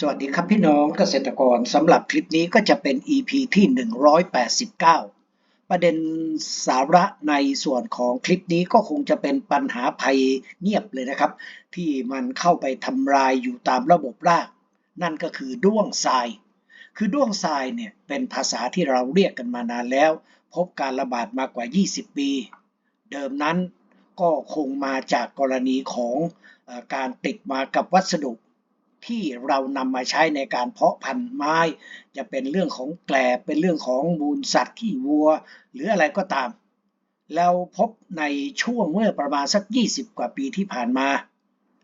สวัสดีครับพี่น้องเกษตรกรสำหรับคลิปนี้ก็จะเป็น EP ที่ 189 ประเด็นสาระในส่วนของคลิปนี้ก็คงจะเป็นปัญหาภัยเงียบเลยนะครับ ที่มันเข้าไปทำลายอยู่ตามระบบราก นั่นก็คือด้วงทราย คือด้วงทรายเนี่ยเป็นภาษาที่เราเรียกกันมานานแล้ว พบการระบาดมากว่า 20 ปี เดิมนั้นก็คงมาจากกรณีของการติดมากับวัสดุ ที่เรานำมาใช้ในการเพาะพันธุ์ไม้ จะเป็นเรื่องของแกลบเป็นเรื่องของมูลสัตว์ขี้วัว หรืออะไรก็ตาม แล้วพบในช่วงเมื่อประมาณสัก 20 กว่าปีที่ผ่านมา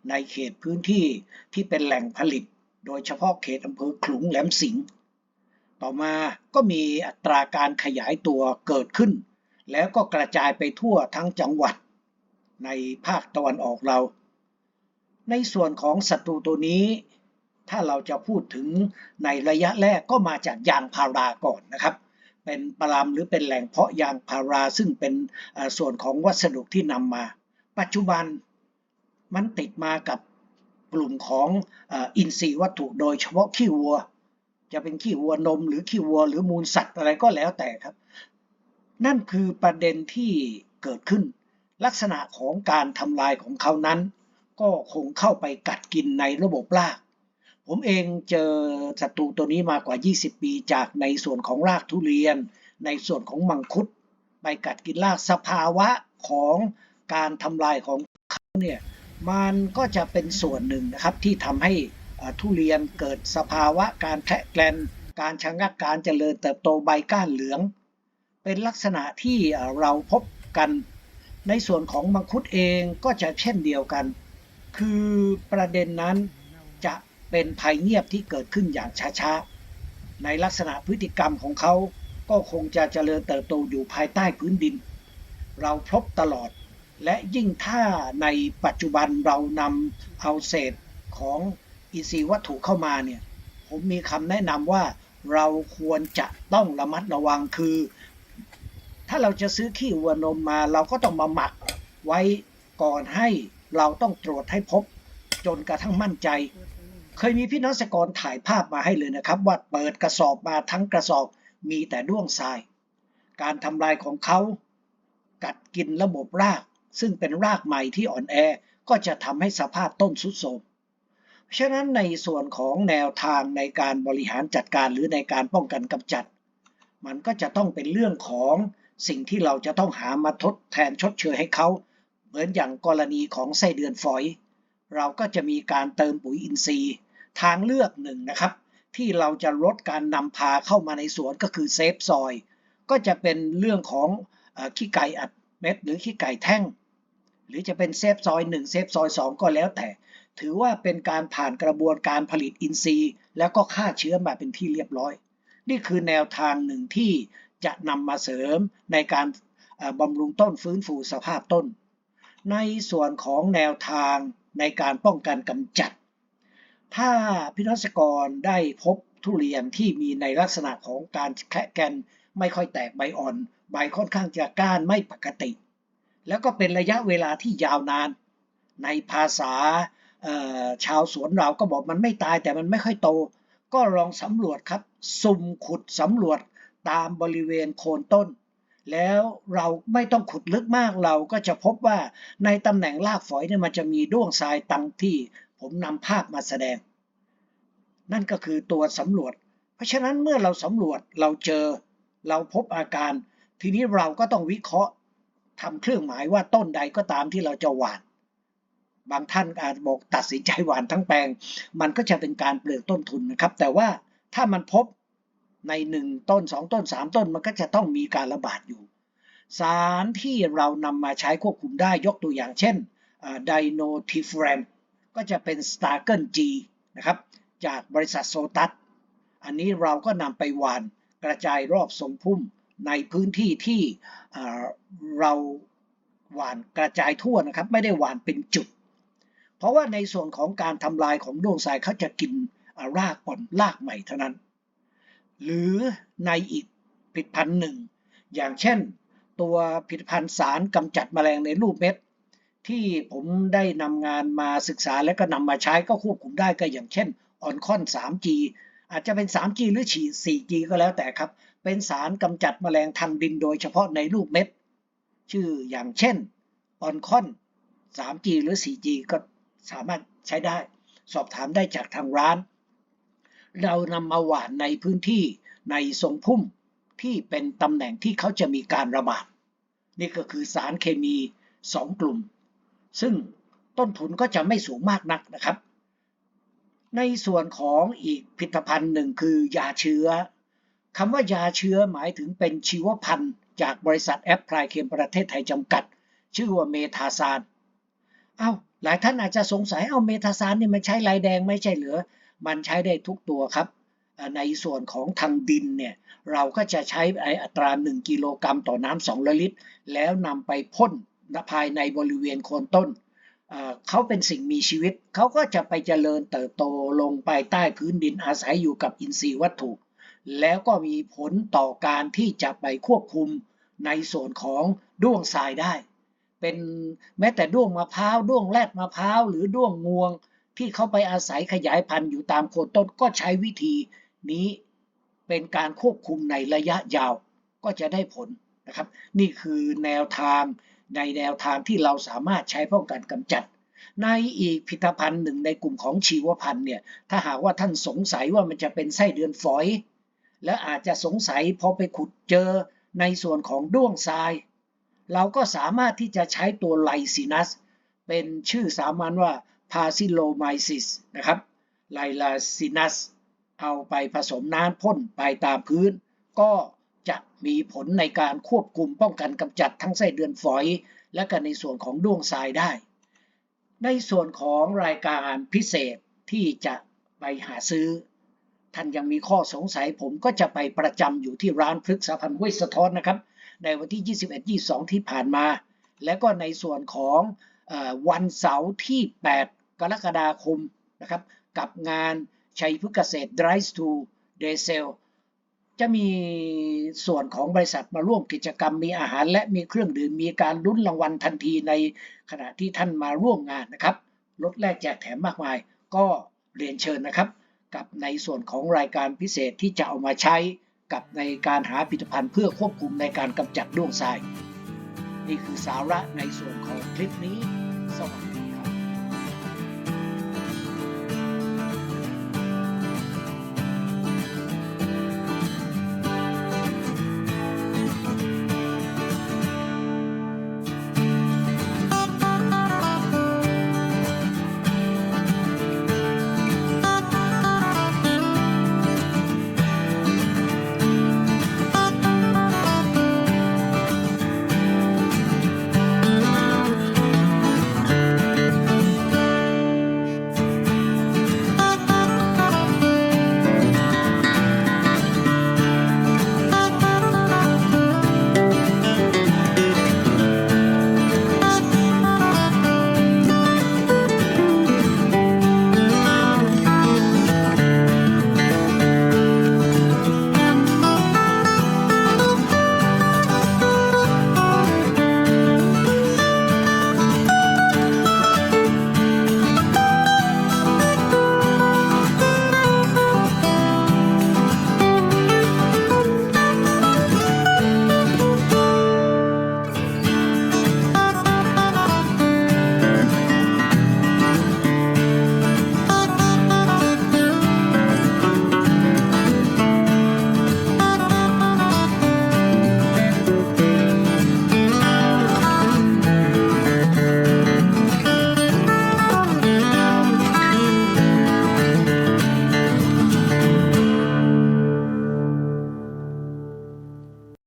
ในเขตพื้นที่ที่เป็นแหล่งผลิต โดยเฉพาะเขตอำเภอขลุงแหลมสิงห์ต่อมาก็มีอัตราการขยายตัวเกิดขึ้น แล้วก็กระจายไปทั่วทั้งจังหวัด ในภาคตะวันออกเราในส่วนของศัตรูตัวนี้ ถ้าเราจะพูดถึงในระยะแรกก็มาจากยางพาราก่อนนะครับ เป็นปรามหรือเป็นแหล่งเพาะยางพาราซึ่งเป็นส่วนของวัสดุที่นำมา ปัจจุบันมันติดมากับกลุ่มของอออินทรีย์วัตถุโดยเฉพาะขี้วัว จะเป็นขี้วัวนม หรือขี้วัวหรือมูลสัตว์อะไรก็แล้วแต่ครับ นั่นคือประเด็นที่เกิดขึ้น ลักษณะของการทำลายของเขานั้น ก็คงเข้าไปกัดกินในระบบราก ผมเองเจอศัตรูตัวนี้มากว่า 20 ปีจากในส่วนของรากทุเรียน ในส่วนของมังคุดไปกัดกินรากสภาวะของการทำลายของเขาเนี่ยมันก็จะเป็นส่วนหนึ่งนะครับที่ทำให้ทุเรียนเกิดสภาวะการแทะแกลนการชะงักการเจริญเติบโตใบก้านเหลือง เป็นลักษณะที่เราพบกัน ในส่วนของมังคุดเองก็จะเช่นเดียวกัน คือประเด็นนั้นจะ เป็นภัยเงียบที่เกิดขึ้นอย่างช้าๆ ในลักษณะพฤติกรรมของเขาก็คงจะเจริญเติบโตอยู่ภายใต้พื้นดิน เราพบตลอด และยิ่งถ้าในปัจจุบันเรานำเอาเศษของอินทรีย์วัตถุเข้ามาเนี่ย ผมมีคำแนะนำว่าเราควรจะต้องระมัดระวังคือ ถ้าเราจะซื้อขี้วัวนมมา เราก็ต้องมาหมักไว้ก่อนให้เราต้องตรวจให้พบ จนกระทั่งมั่นใจ เคยมีพี่น้องเกษตรกรถ่ายภาพมาให้เลยนะครับ ว่าเปิดกระสอบมาทั้งกระสอบมีแต่ด้วงทราย การทำลายของเขา กัดกินระบบราก ซึ่งเป็นรากใหม่ที่อ่อนแอก็จะทำให้สภาพต้นทรุดโทรมฉะนั้นในส่วนของแนวทางในการบริหารจัดการหรือในการป้องกันกำจัด มันก็จะต้องเป็นเรื่องของสิ่งที่เราจะต้องหามาทดแทนชดเชยให้เขา เหมือนอย่างกรณีของไส้เดือนฝอย เราก็จะมีการเติมปุ๋ยอินทรีย์ ทางเลือกหนึ่งนะครับ ที่เราจะลดการนำพาเข้ามาในสวนก็คือเซฟซอย ก็จะเป็นเรื่องของอขี้ไก่อัดเม็ดหรือขี้ไก่แท่ง หรือจะเป็นเซฟซอย1เซฟซอย 2 ก็แล้วแต่ ถือว่าเป็นการผ่านกระบวนการผลิตอินทรีย์ แล้วก็ฆ่าเชื้อมาเป็นที่เรียบร้อย นี่คือแนวทางหนึ่งที่จะนำมาเสริมในการบำรุงต้นฟื้นฟูสภาพต้น ในส่วนของแนวทาง ในการป้องกันกำจัด ถ้าพี่น้องเกษตรกรได้พบทุเรียนที่มีในลักษณะของการแคะแกนไม่ค่อยแตกใบอ่อน ใบค่อนข้างจะก้านไม่ปกติ แล้วก็เป็นระยะเวลาที่ยาวนาน ในภาษาชาวสวนเราก็บอกมันไม่ตายแต่มันไม่ค่อยโต ก็ลองสำรวจครับ สุ่มขุดสำรวจตามบริเวณโคนต้น แล้วเราไม่ต้องขุดลึกมากเราก็จะพบว่าในตำแหน่งรากฝอยเนี่ยมันจะมีด้วงทรายตังที่ผมนำภาพมาแสดง นั่นก็คือตัวสำรวจ เพราะฉะนั้นเมื่อเราสำรวจเราเจอ เราพบอาการ ทีนี้เราก็ต้องวิเคราะห์ทำเครื่องหมายว่าต้นใดก็ตามที่เราจะหวาน บางท่านอาจบอกตัดสินใจหวานทั้งแปลง มันก็จะเป็นการเปลืองต้นทุนนะครับ แต่ว่าถ้ามันพบ ในหนึ่งต้นสองต้นสามต้นมันก็จะต้องมีการระบาดอยู่สารที่เรานำมาใช้ควบคุมได้ยกตัวอย่างเช่นไดโนทิฟแรมก็จะเป็นสตาร์เกิลจีนะครับจากบริษัทโซตัส อันนี้เราก็นำไปหวานกระจายรอบทรงพุ่มในพื้นที่ที่เราหวานกระจายทั่วนะครับ ไม่ได้หวานเป็นจุด เพราะว่าในส่วนของการทำลายของดวงทรายเขาจะกินรากอ่อนรากใหม่เท่านั้น หรือในอีกผลิตภัณฑ์หนึ่ง อย่างเช่น ตัวผลิตภัณฑ์สารกำจัดแมลงในรูปเม็ด ที่ผมได้นำงานมาศึกษาและก็นำมาใช้ก็ควบคุมได้ก็อย่างเช่นออนคอน 3G อาจจะเป็น 3G หรือ 4G ก็แล้วแต่ครับ เป็นสารกำจัดแมลงทางดินโดยเฉพาะในลูกเม็ด ชื่ออย่างเช่นออนคอน 3G หรือ 4G ก็สามารถใช้ได้ สอบถามได้จากทางร้าน เรานำมาหว่านในพื้นที่ในทรงพุ่มที่เป็นตำแหน่งที่เขาจะมีการระบาด นี่ก็คือสารเคมี2กลุ่ม ซึ่งต้นทุนก็จะไม่สูงมากนักนะครับ ในส่วนของอีกผลิตภัณฑ์หนึ่งคือยาเชื้อคำว่ายาเชื้อหมายถึงเป็นชีวพันธุ์ จากบริษัทแอปพลายเคมประเทศไทยจำกัด ชื่อว่าเมทาซานเอา้าหลายท่านอาจจะสงสัยเอาเมทาซานนี่มันใช้ลายแดงไม่ใช่เหรือ มันใช้ได้ทุกตัวครับ ในส่วนของทางดินเนี่ยเราก็จะใช้ออัตรา 1 กิโลกรัมต่อน้ำ2ลิตร แล้วนำไปพ่นภายในบริเวณโคนต้น เขาเป็นสิ่งมีชีวิต เขาก็จะไปเจริญเติบโตลงไปใต้พื้นดินอาศัยอยู่กับอินทรีย์วัตถุ แล้วก็มีผลต่อการที่จะไปควบคุมในส่วนของด้วงทรายได้ เป็นแม้แต่ด้วงมะพร้าวด้วงแรดมะพร้าวหรือด้วงงวง ที่เขาไปอาศัยขยายพันธุ์อยู่ตามโคนต้นก็ใช้วิธีนี้เป็นการควบคุมในระยะยาวก็จะได้ผลนะครับ นี่คือแนวทางในแนวทางที่เราสามารถใช้ป้องกันกำจัด ในอีกผลิตภัณฑ์หนึ่งในกลุ่มของชีวพันธุ์เนี่ยถ้าหากว่าท่านสงสัยว่ามันจะเป็นไส้เดือนฝอย และอาจจะสงสัยพอไปขุดเจอในส่วนของด้วงทราย เราก็สามารถที่จะใช้ตัวไลซินัส เป็นชื่อสามัญว่า p a s i l o m y c i s นะครับไลลาซินัสเอาไปผสมน้ำพ่นไปตามพื้น ก็จะมีผลในการควบคุมป้องกันกำจัดทั้งไส้เดือนฝอย และก็ในส่วนของด้วงทรายได้ ในส่วนของรายการพิเศษที่จะไปหาซื้อ ท่านยังมีข้อสงสัยผมก็จะไปประจำอยู่ที่ร้านพฤกษพันธ์ห้วยสะท้อนนะครับ ในวันที่ 21-22 ที่ผ่านมา และก็ในส่วนของอวันเสาร์ที่ 8 กรกฎาคมนะครับกับงานชัยพฤกษเกษตร Drive to d a y s e l จะมีส่วนของบริษัทมาร่วมกิจกรรมมีอาหารและมีเครื่องดื่มมีการลุ้นรางวัลทันทีในขณะที่ท่านมาร่วมงานนะครับลดแลกแจกแถมมากมาย ก็เรียนเชิญนะครับ กับในส่วนของรายการพิเศษที่จะเอามาใช้กับในการหาผลิตภัณฑ์เพื่อควบคุมในการกำจัดด้วงทราย นี่คือสาระในส่วนของคลิปนี้สวัสดี